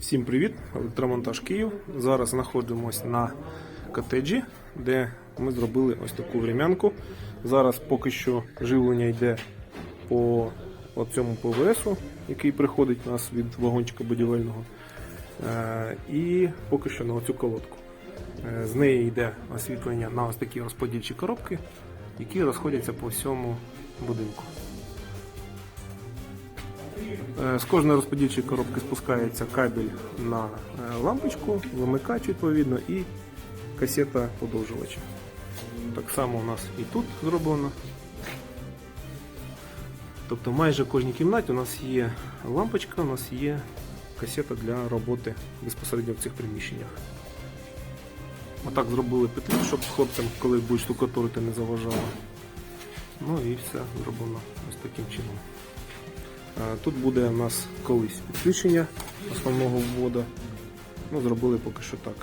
Всім привіт! Електромонтаж Київ. Зараз знаходимося на котеджі, де ми зробили ось таку врем'янку. Зараз поки що живлення йде по цьому ПВСу, який приходить у нас від вагончика будівельного. Е, І поки що на оцю колодку. Е, З неї йде освітлення на ось такі розподільчі коробки, які розходяться по всьому будинку. Е, З кожної розподільчої коробки спускається кабель на е, лампочку, вимикач відповідно і касета подовжувача. Так само у нас і тут зроблено. Тобто майже в кожній кімнаті у нас є лампочка, у нас є касета для роботи безпосередньо в цих приміщеннях. Отак зробили петлю, щоб хлопцям, коли будуть штукатурити, не заважало. Ну і все зроблено ось таким чином. Тут буде у нас колись підключення основного вводу. Ну, зробили поки що так.